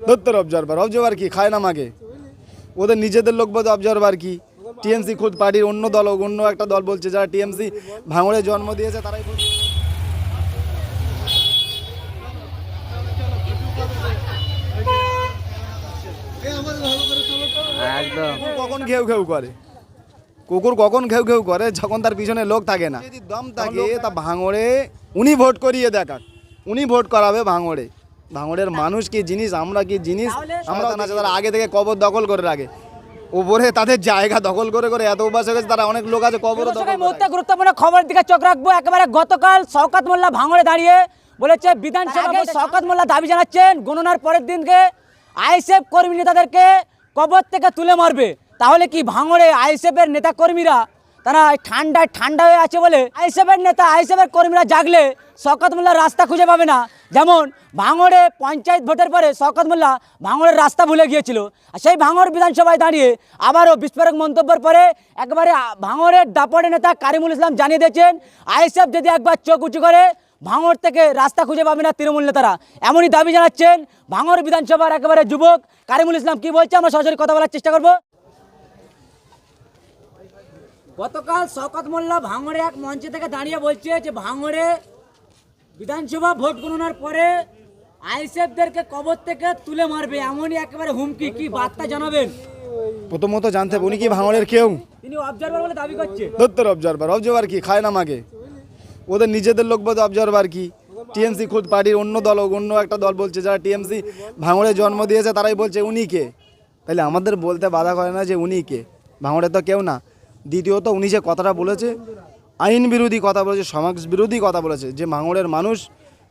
দত্তর observer observer কি? খায় না মাকে? ওদের নিজেদের লোক বোধ অবজারভার কি? টিএমসি খুদ পার্টির অন্য দল অন্য একটা দল বলছে যারা টিএমসি ভাঙড়ে জন্ম দিয়েছে তারাই কখন ঘেউ ঘেউ করে? কুকুর কখন ঘেউ ঘেউ করে? যখন তার পিছনে লোক থাকে না। যদি দম থাকে তা ভাঙড়ে উনি ভোট করিয়ে দেখাক। উনি ভোট করাবে ভাঙড়ে। ভাঙড়ের মানুষ কি জিনিস আমরা কি জিনিস? আমরা না তারা আগে থেকে কবর দখল করে রাখে। উপরে তাদের জায়গা দখল করে করে এত উপাস হয়ে গেছে তারা অনেক লোক আছে কবর মুহূর্তে গুরুত্বপূর্ণ খবরের দিকে চোখ রাখব। একেবারে গতকাল শওকত মোল্লা ভাঙড়ে দাঁড়িয়ে বলেছে বিধানসভা শওকত মোল্লা দাবি জানাচ্ছেন গণনার পরের দিনকে আইএসএফ কর্মী নেতাদেরকে কবর থেকে তুলে মারবে। তাহলে কি ভাঙড়ে আইএসএফের নেতা কর্মীরা তারা ঠান্ডায় ঠান্ডা হয়ে আছে বলে আইএসএফের নেতা, আইএসএফের কর্মীরা জাগলে শওকত মোল্লার রাস্তা খুঁজে পাবে না। যেমন ভাঙড়ে পঞ্চায়েত ভোটের পরে শওকত মোল্লা ভাঙড়ের রাস্তা ভুলে গিয়েছিল। আর সেই ভাঙড় বিধানসভায় দাঁড়িয়ে আবারও বিস্ফোরক মন্তব্যের পরে একবারে ভাঙড়ের দাপড়ে নেতা কারিমুল ইসলাম জানিয়ে দিয়েছেন, আইএসএফ যদি একবার চোখ উঁচু করে ভাঙড় থেকে রাস্তা খুঁজে পাবে না তৃণমূল নেতারা। এমনই দাবি জানাচ্ছেন ভাঙড় বিধানসভার একেবারে যুবক কারিমুল ইসলাম। কি বলছে? আমরা সরাসরি কথা বলার চেষ্টা করব। গতকাল শকত মোল্লা ভাঙড়ে এক মঞ্চে থেকে দাঁড়িয়ে বলছে যে ভাঙড়ে বিধানসভা ভোট গণনার পরে আইসেফদেরকে কবর থেকে তুলে মারবে এমনই একেবারে হুমকি। কি বার্তা জানাবেন? প্রথমত জানতে হবে উনি কি ভাঙড়ের কেউ? তিনি অবজারভার বলে দাবি করছে। দত্তর অবজারভার অবজারভার কি? খায় না মাকে ওদের নিজেদের লোক বোধ অবজারভার কি? টিএমসি খুদ পার্টির অন্য দল অন্য একটা দল বলছে যারা টিএমসি ভাঙড়ে জন্ম দিয়েছে তারাই বলছে উনি কে? তাহলে আমাদের বলতে বাধা করে না যে উনি কে? ভাঙড়ে তো কেউ না। দ্বিতীয়ত উনি যে কথাটা বলেছে আইন বিরোধী কথা বলেছে সমাজ বিরোধী কথা বলেছে যে ভাঙড়ের মানুষ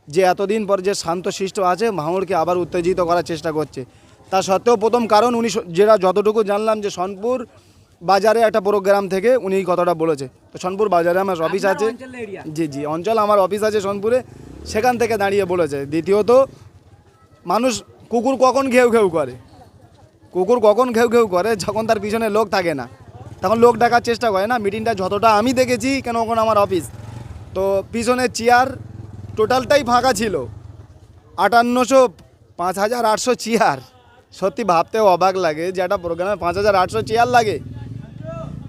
যে এতদিন পর যে শান্তশিষ্ট আছে ভাঙড়কে আবার উত্তেজিত করার চেষ্টা করছে। তা সত্ত্বেও প্রথম কারণ উনি যেটা যতটুকু জানলাম যে সোনপুর বাজারে একটা প্রোগ্রাম থেকে উনি এই কথাটা বলেছে। তো সনপুর বাজারে আমার অফিস আছে। জি জি অঞ্চল আমার অফিস আছে সোনপুরে। সেখান থেকে দাঁড়িয়ে বলেছে। দ্বিতীয়ত মানুষ কুকুর কখন ঘেউ ঘেউ করে? কুকুর কখন ঘেউ ঘেউ করে যখন তার পিছনে লোক থাকে না। তখন লোক ডাকার চেষ্টা করে না মিটিংটা যতটা আমি দেখেছি কেন ওখানে আমার অফিস তো পিছনের চেয়ার টোটালটাই ফাঁকা ছিল। আটান্নশো পাঁচ হাজার আটশো চেয়ার সত্যি ভাবতেও অবাক লাগে যে একটা প্রোগ্রামে পাঁচ হাজার আটশো চেয়ার লাগে।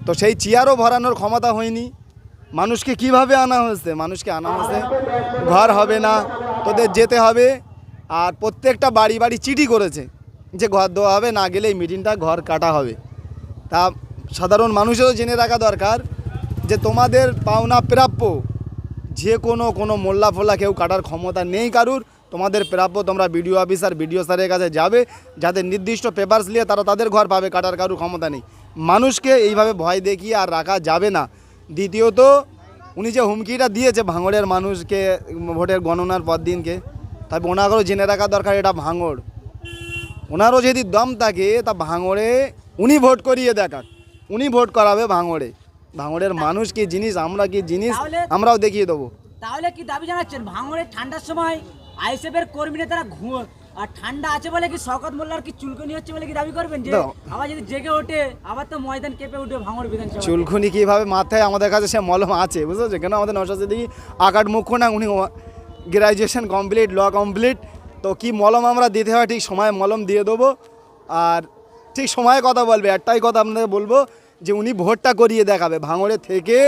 তো সেই চেয়ারও ভরানোর ক্ষমতা হয়নি। মানুষকে কীভাবে আনা হয়েছে? মানুষকে আনা হয়েছে, ঘর হবে না, তোদের যেতে হবে। আর প্রত্যেকটা বাড়ি বাড়ি চিঠি করেছে যে ঘর দেওয়া হবে, না গেলে এই মিটিংটা ঘর কাটা হবে। তা সাধারণ মানুষেরও জেনে রাখা দরকার যে তোমাদের পাওনা প্রাপ্য যে কোনো কোনো মোল্লা ফোল্লা কেউ কাটার ক্ষমতা নেই কারুর, তোমাদের প্রাপ্য তোমরা বিডিও অফিসার, বিডিও স্যারের কাছে যাবে, যাদের নির্দিষ্ট পেপারস নিয়ে তারা তাদের ঘর পাবে, কাটার কারুর ক্ষমতা নেই। মানুষকে এইভাবে ভয় দেখিয়ে আর রাখা যাবে না। দ্বিতীয়ত, উনি যে হুমকিটা দিয়েছে ভাঙড়ের মানুষকে ভোটের গণনার পর দিনকে, তবে ওনাকেও জেনে রাখা দরকার এটা ভাঙড়। ওনারও যদি দম থাকে, তা ভাঙড়ে উনি ভোট করিয়ে দেখাক। উনি ভোট করাবে ভাঙড়ে। ভাঙড়ের মানুষ কি জিনিস আমরা কি জিনিস আমরাও দেখিয়ে দেবো। তাহলে কি দাবি জানাচ্ছেন ভাঙড়ে ঠান্ডার সময় আইএসএফের কর্মী নেতারা ঘু আর ঠান্ডা আছে বলে কি শওকত মোল্লার কি চুলকুনি হচ্ছে বলে কি দাবি করবেন যে আবার যদি জেগে ওঠে আবার তো ময়দান কেঁপে উঠবে ভাঙড় বিধানসভা চুলখুনি কীভাবে মাথায়? আমাদের কাছে সে মলম আছে বুঝতে পারছ কেন আমাদের নশা দিকে আকাট মুখ্য না উনি গ্রাজুয়েশন কমপ্লিট ল কমপ্লিট তো কি মলম আমরা দিতে হয় ঠিক সময় মলম দিয়ে দেবো। আর ঠিক সময়ে কথা বলবে, একটাই কথা আপনাদের বলব যে উনি ভোটটা করিয়ে দেখাবে, ভাঙড়ে থেকে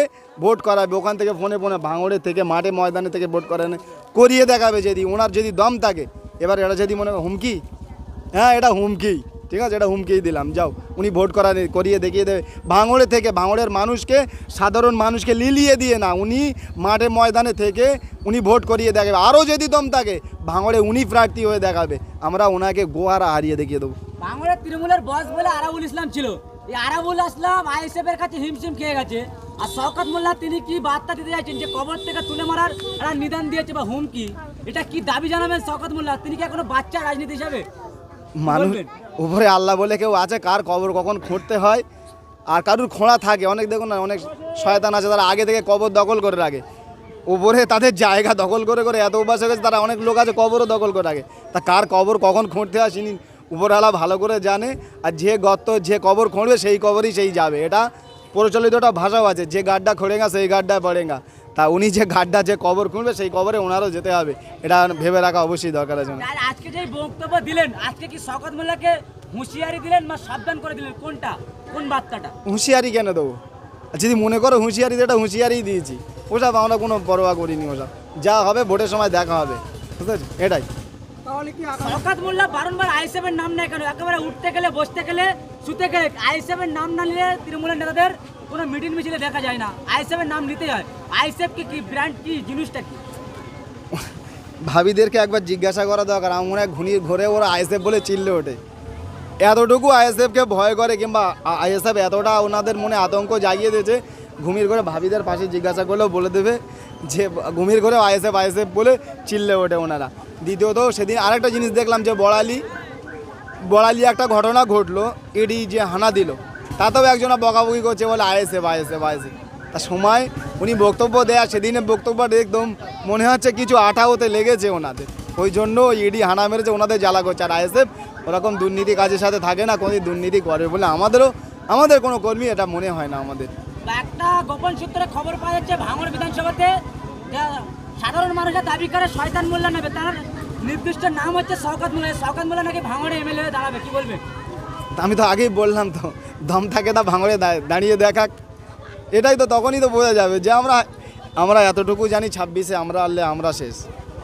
ভোট করাবে, ওখান থেকে ফোনে ফোনে ভাঙড়ে থেকে মাঠে ময়দানে থেকে ভোট করানো করিয়ে দেখাবে যদি, ওনার যদি দম থাকে, এবার এটা যদি মনে হুমকি? হ্যাঁ এটা হুমকি, ঠিক আছে, এটা হুমকিই দিলাম, যাও, উনি ভোট করা করিয়ে দেখিয়ে দেবে। ভাঙড়ে থেকে, ভাঙড়ের মানুষকে, সাধারণ মানুষকে লিলিয়ে দিয়ে না, উনি মাঠে ময়দানে থেকে উনি ভোট করিয়ে দেখাবে। আরও যদি দম থাকে, ভাঙড়ে উনি প্রার্থী হয়ে দেখাবে। আমরা ওনাকে গোহারা হারিয়ে দেখিয়ে দেবো। ভাঙড়ের তৃণমূলের বস বলে আরাবুল ইসলাম ছিল। এই আরাবুল আসলাম আইএসএফ এর কাছে হিমশিম খেয়ে গেছে। আর শওকত মোল্লা তিনি কি বার্তা দিতে চাইছেন যে কবর থেকে তুলে মারার একটা নিদান দিয়েছে বা হুমকি? এটা কি দাবি জানাবেন শওকত মোল্লা? তিনি কি এখনও বাচ্চা রাজনীতি হিসাবে? মানুষ? উপরে আল্লাহ বলে কেউ আছে কার কবর কখন খুঁড়তে হয় আর কারুর খোঁড়া থাকে? অনেক দেখুন না অনেক শয়তান আছে তারা আগে থেকে কবর দখল করে রাখে। উপরে তাদের জায়গা দখল করে করে এত অভ্যাস হয়ে গেছে তারা অনেক লোক আছে কবরও দখল করে রাখে। তা কার কবর কখন খুঁড়তে হয় উপরওয়ালা ভালো করে জানে আর যে গর্ত যে কবর খুঁড়বে সেই কবরই সেই যাবে। এটা প্রচলিত একটা ভাষাও আছে যে গাড্ডা খোঁড়েগা সেই গাড্ডায় পড়েগা তা উনি যে ঘাটটা যে কবর খুঁড়বে সেই কবরে ওনারও যেতে হবে। এটা ভেবে রাখা অবশ্যই দরকার আছে আজকে যে বক্তব্য দিলেন আজকে কি শওকত মোল্লাকে হুঁশিয়ারি দিলেন বা সাবধান করে দিলেন? কোনটা? কোন বার্তাটা? হুঁশিয়ারি কেন দেবো? আর যদি মনে করো হুঁশিয়ারি এটা হুঁশিয়ারি দিয়েছি। ওসব আমরা কোনো পরোয়া করিনি ওসব। যা হবে ভোটের সময় দেখা হবে। বুঝতে পেরেছ? এটাই। শওকত মোল্লা বারংবার নাম নেয় কেন? একেবারে উঠতে গেলে বসতে গেলে শুতে গেলে নাম না নিলে তৃণমূলের নেতাদের কোনো মিটিং মিছিলে দেখা যায় না। নাম নিতে হয়। কি কি ব্র্যান্ড কি জিনিসটা কি? ভাবিদেরকে একবার জিজ্ঞাসা করা দরকার। আমার মনে হয় ঘুনিয়ে ঘরে ওরা আইএসএফ বলে চিল্লে ওঠে। এতটুকু আইএসএফকে ভয় করে কিংবা আইএসএফ এতটা ওনাদের মনে আতঙ্ক জাগিয়ে দিয়েছে ঘুমির ঘরে ভাবিদের পাশে জিজ্ঞাসা করলেও বলে দেবে যে ঘুমির ঘরে আইএসএফ আইএসএফ বলে চিল্লে ওঠে ওনারা। দ্বিতীয়ত সেদিন আরেকটা জিনিস দেখলাম যে বড়ালি বড়ালি একটা ঘটনা ঘটলো, ইডি যে হানা দিল, তাতেও একজনা বকাবকি করছে বলে আইএসএফ আইএসএফ আইএসএফ তা সময় উনি বক্তব্য দেয়া, সেদিনের বক্তব্যটা একদম মনে হচ্ছে কিছু আঠা হতে লেগেছে ওনাদের। ওই জন্য ইডি হানা মেরেছে, ওনাদের জ্বালা করছে। আর আইএসএফ ওরকম দুর্নীতি কাজের সাথে থাকে না কোনো দুর্নীতি করে বলে আমাদেরও, আমাদের কোনো কর্মী এটা মনে হয় না আমাদের। একটা গোপন সূত্রে খবর পাওয়া যাচ্ছে, ভাঙড় বিধানসভাতে সাধারণ মানুষের দাবি করে শয়তান মোল্লা নেবে। তার নির্দিষ্ট নাম হচ্ছে শওকাত মোল্লা। শওকাত মোল্লা নাকি ভাঙড়ে এমএলএ দাঁড়াবে, কি বলবে? আমি তো আগেই বললাম তো দম থাকে তা ভাঙড়ে দাঁড়িয়ে দেখাক। এটাই তো তখনই তো বোঝা যাবে যে আমরা আমরা এতটুকু জানি ছাব্বিশে আমরা আনলে আমরা শেষ।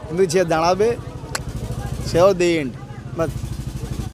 কিন্তু যে দাঁড়াবে, সেও দি এন্ড বাস